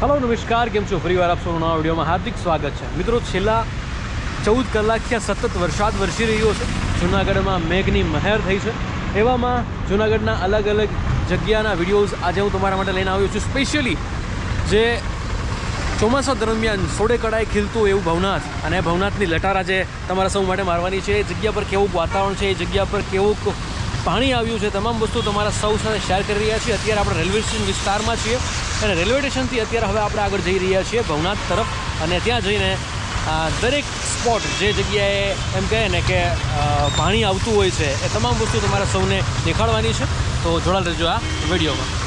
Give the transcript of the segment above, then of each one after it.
Hello નમસ્કાર. કેમ છો? ફરીવાર આપ સૌનું નવા વિડીયોમાં હાર્દિક સ્વાગત છે. મિત્રો, છેલ્લા ચૌદ કલાકથી સતત વરસાદ વરસી રહ્યો છે. જૂનાગઢમાં મેઘની મહેર થઈ છે. એવામાં જૂનાગઢના અલગ અલગ જગ્યાના વિડીયોઝ આજે હું તમારા માટે લઈને આવ્યો છું. સ્પેશિયલી જે ચોમાસા દરમિયાન સોડે કડાએ ખીલતું એવું ભવનાથ અને ભવનાથની લટાર આજે તમારા સૌ માટે મારવાની છે. એ જગ્યા પર કેવું વાતાવરણ છે? એ જગ્યા પર કેવું પાણી આવ્યું છે? તમામ વસ્તુ તમારા સૌ સાથે શેર કરી રહ્યા છીએ. અત્યારે આપણે રેલવે સ્ટેશન વિસ્તારમાં છીએ. અને રેલવે સ્ટેશનથી અત્યારે હવે આપણે આગળ જઈ રહ્યા છીએ ભવનાથ તરફ. અને ત્યાં જઈને દરેક સ્પોટ જે જગ્યાએ એમ કહે ને કે પાણી આવતું હોય છે, એ તમામ વસ્તુ તમારા સૌને દેખાડવાની છે. તો જોડાલ રહેજો આ વિડીયોમાં.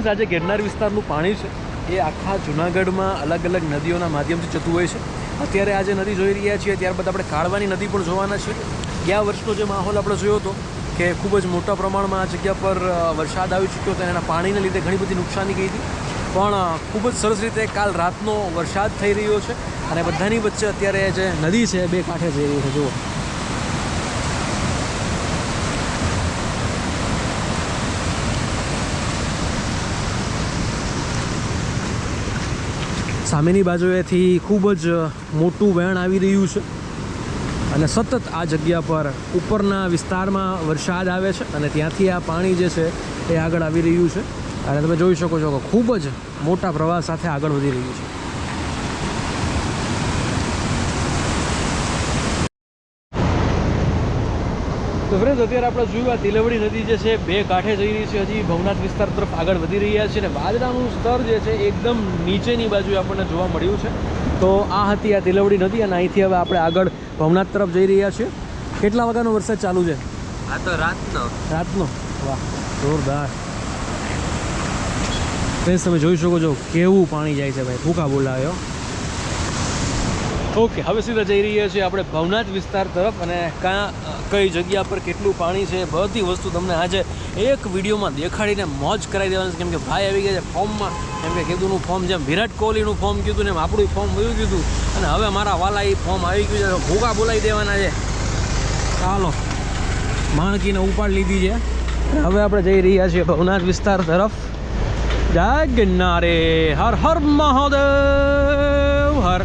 ફ્રેન્ડ્સ આજે ગિરનાર વિસ્તારનું પાણી છે, એ આખા જૂનાગઢમાં અલગ અલગ નદીઓના માધ્યમથી જતું હોય છે. અત્યારે આજે નદી જોઈ રહ્યા છીએ, ત્યારબાદ આપણે કાળવાની નદી પણ જોવાના છીએ ગયા વર્ષનો જે માહોલ આપણે જોયો હતો, કે ખૂબ જ મોટા પ્રમાણમાં આ જગ્યા પર વરસાદ આવી ચૂક્યો હતો, એના પાણીને લીધે ઘણી બધી નુકસાની ગઈ હતી. પણ ખૂબ જ સરસ રીતે કાલ રાતનો વરસાદ થઈ રહ્યો છે. અને બધાની વચ્ચે અત્યારે જે નદી છે, બે કાંઠે જઈ રહી છે, જુઓ. સામેની બાજુએથી ખૂબ જ મોટું વહેણ આવી રહ્યું છે. અને સતત આ જગ્યા પર ઉપરના વિસ્તારમાં વરસાદ આવે છે અને ત્યાંથી આ પાણી જે છે એ આગળ આવી રહ્યું છે. અને તમે જોઈ શકો છો કે ખૂબ જ મોટા પ્રવાહ સાથે આગળ વધી રહ્યું છે. ફ્રેન્ડ અત્યારે આપણે જોયું આ તિલવડી નદી જે છે બે કાંઠે જઈ રહી છે. હજી ભવનાથ વિસ્તાર તરફ આગળ વધી રહ્યા છે અને વાદળાનું સ્તર જે છે એકદમ નીચેની બાજુ આપણને જોવા મળ્યું છે. તો આ હતી આ તિલવડી નદી અને અહીંથી હવે આપણે આગળ ભવનાથ તરફ જઈ રહ્યા છીએ. કેટલા વાગ્યાનો વરસાદ ચાલુ છે? આ તો રાતનો. રાતનો? વાહ જોરદાર. ફ્રેન્ડ્સ તમે જોઈ શકો છો કેવું પાણી જાય છે ભાઈ. ભૂકા બોલાવ્યો ઓકે હવે સીધા જઈ રહ્યા છીએ આપણે ભવનાથ વિસ્તાર તરફ અને કાં કઈ જગ્યા પર કેટલું પાણી છે, બધી વસ્તુ તમને આજે એક વિડીયોમાં દેખાડીને મોજ કરાવી દેવાની છે. કેમ કે ભાઈ આવી ગયા છે ફોર્મમાં. કેમ કે કીધુંનું ફોર્મ જેમ વિરાટ કોહલીનું ફોર્મ કીધું ને આપણું ફોર્મ વયું કીધું અને હવે મારા વાલા એ ફોર્મ આવી ગયું છે. ભૂગા બોલાવી દેવાના છે. ચાલો, માણકીને ઉપાડ લીધી છે. હવે આપણે જઈ રહ્યા છીએ ભવનાથ વિસ્તાર તરફ. જય હર હર મહાદેવ. હર.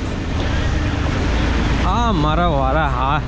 આ મારા વારા હા.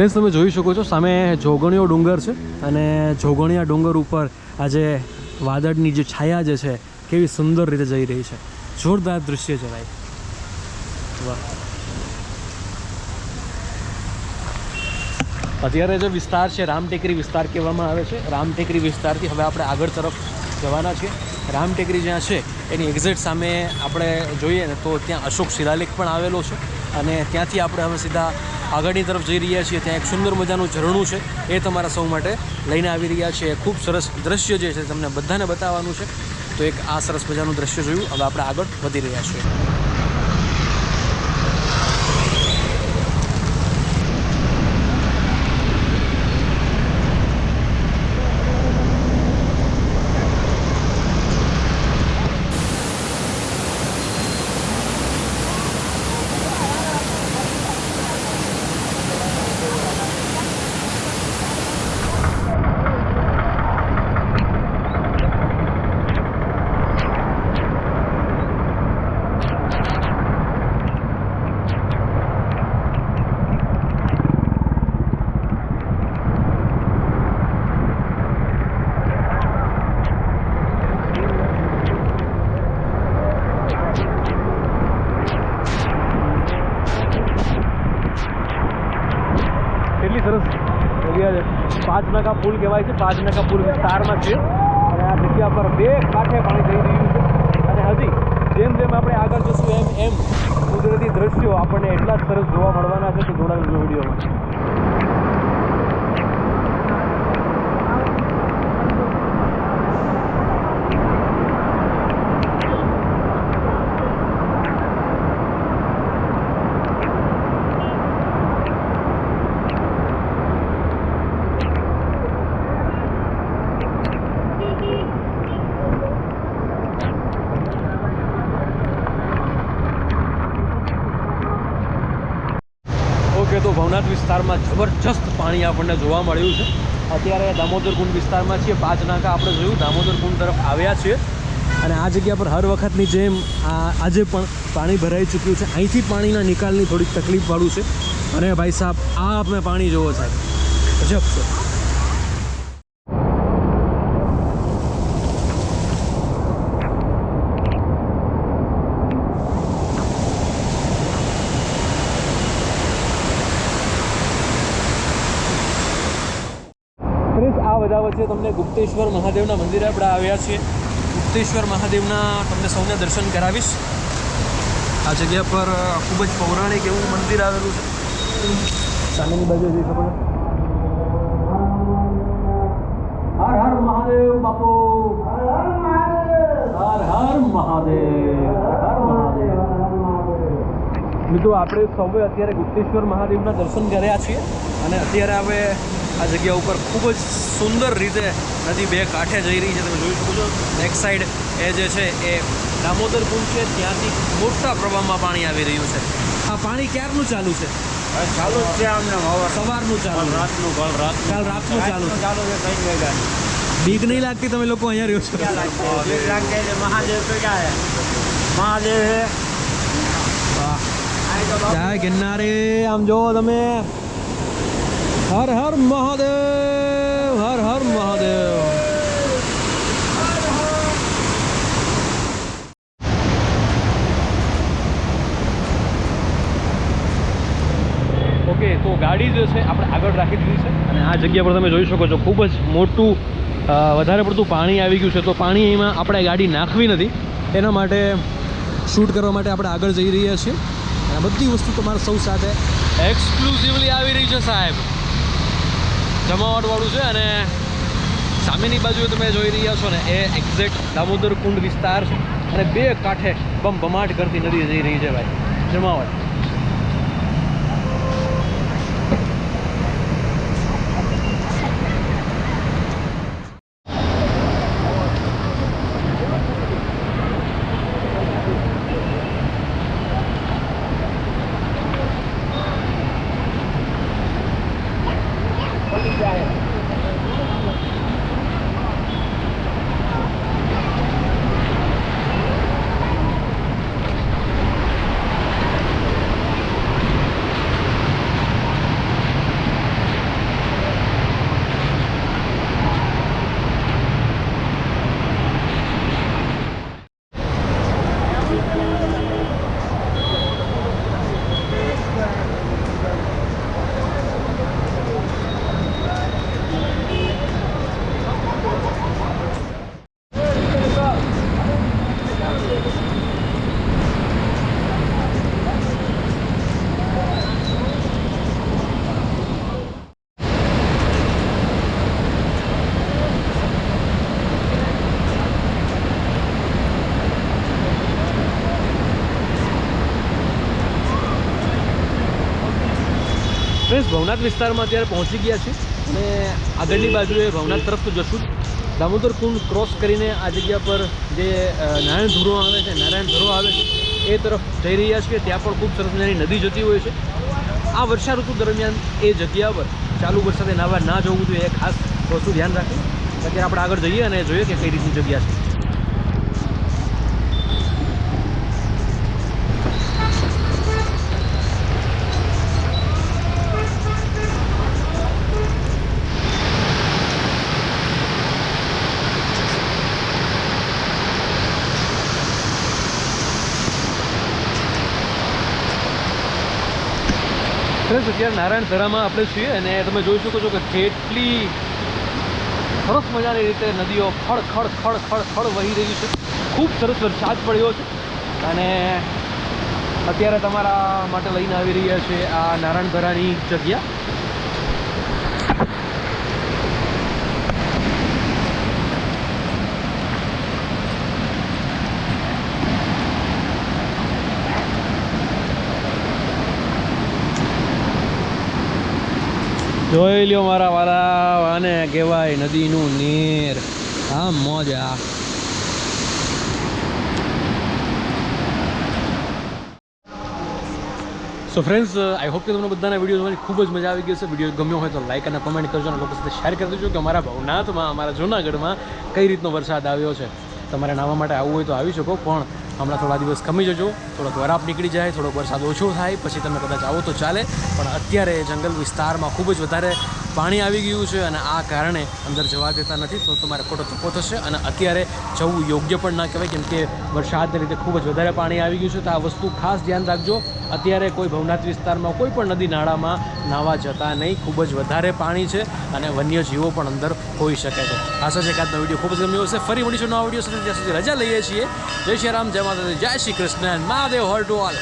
ફ્રેન્ડ્સ તમે જોઈ શકો છો, સામે જોગણીયો ડુંગર છે અને જોગણિયા ડુંગર ઉપર આજે વાદળની જે છાયા જે છે, કેવી સુંદર રીતે જઈ રહી છે. જોરદાર દૃશ્ય છે ભાઈ. વાહ. અત્યારે જે વિસ્તાર છે રામટેકરી વિસ્તાર કહેવામાં આવે છે. રામટેકરી વિસ્તારથી હવે આપણે આગળ તરફ જવાના છીએ રામટેકરી જ્યાં છે, એની એક્ઝેક્ટ સામે આપણે જોઈએ ને તો ત્યાં અશોક શિલાલેખ પણ આવેલો છે અને ત્યાંથી આપણે હવે સીધા આગળની તરફ જઈ રહ્યા છીએ. ત્યાં એક સુંદર મજાનું ઝરણું છે. એ તમારા સૌ માટે લઈને આવી રહ્યા છીએ ખૂબ સરસ દ્રશ્ય જે છે, તમને બધાને બતાવવાનું છે. તો એક આ સરસ મજાનું દ્રશ્ય જોયું. હવે આપણે આગળ વધી રહ્યા છીએ. છે પાંચ પુલ કહેવાય છે પાંચ નાકા પુલ વિસ્તારમાં છે. અને આ જગ્યા પર બે કાંઠે પાણી થઈ રહ્યું છે. અને હજી જેમ જેમ આપણે આગળ જશું, એમ એમ કુદરતી દ્રશ્યો આપણને એટલા જ સરસ જોવા મળવાના છે કે જોડાયેલ વિડીયોમાં ઓકે તો ભવનાથ વિસ્તારમાં જબરજસ્ત પાણી આપણને જોવા મળ્યું છે. અત્યારે દામોદર કુંડ વિસ્તારમાં છીએ. પાંચ નાકા આપણે જોયું. દામોદર કુંડ તરફ આવ્યા છીએ. અને આ જગ્યા પર હર વખતની જેમ આજે પણ પાણી ભરાઈ ચૂક્યું છે. અહીંથી પાણીના નિકાલની થોડીક તકલીફ તકલીફવાળું છે. અને ભાઈ સાહેબ આ આપણે પાણી જોવો સાહેબ. ગજબ છે. વચ્ચે તમને ગુપ્તેશ્વર મહાદેવના મંદિરે આપણે આવ્યા છીએ. ગુપ્તેશ્વર મહાદેવના તમને સૌને દર્શન કરાવીશ. આ જગ્યા પર ખૂબ જ પૌરાણિક એવું મંદિર આવેલું છે. સામેની બાજુ જઈ શકો હર હર મહાદેવ બાપુ. હર હર મહાદેવ. હર મહાદેવ. મિત્રો આપણે સૌએ અત્યારે ગુપ્તેશ્વર મહાદેવના દર્શન કર્યા છીએ. અને અત્યારે હવે આ જગ્યા ઉપર ખૂબ જ સુંદર રીતે નદી બે કાંઠે જઈ રહી છે તમે જોઈ શકો છો. બેક સાઈડ એ જે છે એ દામોદર કુંડ છે ત્યાંથી મોટા પ્રવાહમાં પાણી આવી રહ્યું છે. આ પાણી ક્યારનું ચાલુ છે? ચાલુ જ છે અમને સવારનું ચાલુ. રાતનું કાલ રાત કાલ રાતનું ચાલુ ચાલુ છે કઈ વાગ્યા બીક નહીં લાગતી તમે લોકો અહીંયા રહ્યો છો? મહાદેવ તો ક્યાં મહાદેવ છે વાહ. ગિરનારે આમ જો તમે. હર હર મહાદેવ હર હર મહાદેવ. ઓકે તો ગાડી જે છે આપણે આગળ રાખી દીધી છે. અને આ જગ્યા પર તમે જોઈ શકો છો ખૂબ જ મોટું વધારે પડતું પાણી આવી ગયું છે. તો પાણી એમાં આપણે ગાડી નાખવી નથી. એના માટે શૂટ કરવા માટે આપણે આગળ જઈ રહ્યા છીએ. અને બધી વસ્તુ તમારા સૌ સાથે એક્સક્લુઝિવલી આવી રહી છે સાહેબ. જમાવટવાળું છે અને સામેની બાજુ તમે જોઈ રહ્યા છો ને, એ એક્ઝેક્ટ દામોદર કુંડ વિસ્તાર છે અને બે કાંઠે બમ બમાટ કરતી નદી જઈ રહી છે ભાઈ, જમાવટ. ભવનાથ વિસ્તારમાં અત્યારે પહોંચી ગયા છે અને આગળની બાજુએ ભવનાથ તરફ તો જશું દામોદર કુંડ ક્રોસ કરીને આ જગ્યા પર જે નારાયણ ધુરો આવે છે, નારાયણ ધરો આવે છે, એ તરફ જઈ રહ્યા છીએ. ત્યાં પણ ખૂબ સરસ મજાની નદી જતી હોય છે. આ વર્ષા ઋતુ દરમિયાન એ જગ્યા પર ચાલુ વરસાદે નાવા ના જવું જોઈએ. એ ખાસ વસ્તુ ધ્યાન રાખે અત્યારે આપણે આગળ જઈએ અને જોઈએ કે કઈ રીતની જગ્યા છે. ફ્રેન્ડ્સ અત્યારે નારાયણ ધરામાં આપણે છીએ અને તમે જોઈ શકો છો કે કેટલી સરસ મજાની રીતે નદીઓ ખડ ખડ ખડ ખડ ખડ વહી રહી છે. ખૂબ સરસ વરસાદ પડ્યો છે. અને અત્યારે તમારા માટે લઈને આવી રહ્યા છે આ નારાયણ ધરાની જગ્યા. જોઈ લ્યો મારા વાલા આને કહેવાય નદીનું નીર. આ મોજા. સો ફ્રેન્ડ્સ આઈ હોપ કે તમને બધાના વીડિયો જોવાની ખૂબ જ મજા આવી ગઈ છે વીડિયો ગમ્યો હોય તો લાઈક અને કમેન્ટ કરજો અને લોકો સાથે શેર કરી દેજો કે અમારા ભવનાથમાં, અમારા જૂનાગઢમાં કઈ રીતનો વરસાદ આવ્યો છે. તમારે નાહવા માટે આવવું હોય તો આવી શકો, પણ હમણાં થોડા દિવસ ખમી જજો. થોડોક વરાપ નીકળી જાય, થોડોક વરસાદ ઓછો થાય, પછી તમે કદાચ આવો તો ચાલે. પણ અત્યારે જંગલ વિસ્તારમાં ખૂબ જ વધારે પાણી આવી ગયું છે અને આ કારણે અંદર જવા દેતા નથી, તો તમારે ખોટો ધક્કો થશે. અને અત્યારે જવું યોગ્ય પણ ના કહેવાય, કેમ કે વરસાદને લીધે ખૂબ જ વધારે પાણી આવી ગયું છે. તો આ વસ્તુ ખાસ ધ્યાન રાખજો. અત્યારે કોઈ ભવનાથ વિસ્તારમાં, કોઈ પણ નદી નાળામાં નાહવા જતા નહીં. ખૂબ જ વધારે પાણી છે અને વન્યજીવો પણ અંદર હોઈ શકે છે. આશા છે કે આજનો વીડિયો ખૂબ જ ગમ્યો હશે. ફરી મળીશું નવા વીડિયો સાથે. ત્યાં સુધી રજા લઈએ છીએ. જય શ્રી રામ, જય માતા જય શ્રી કૃષ્ણ. મહાદેવ, હોર ટુ ઓલ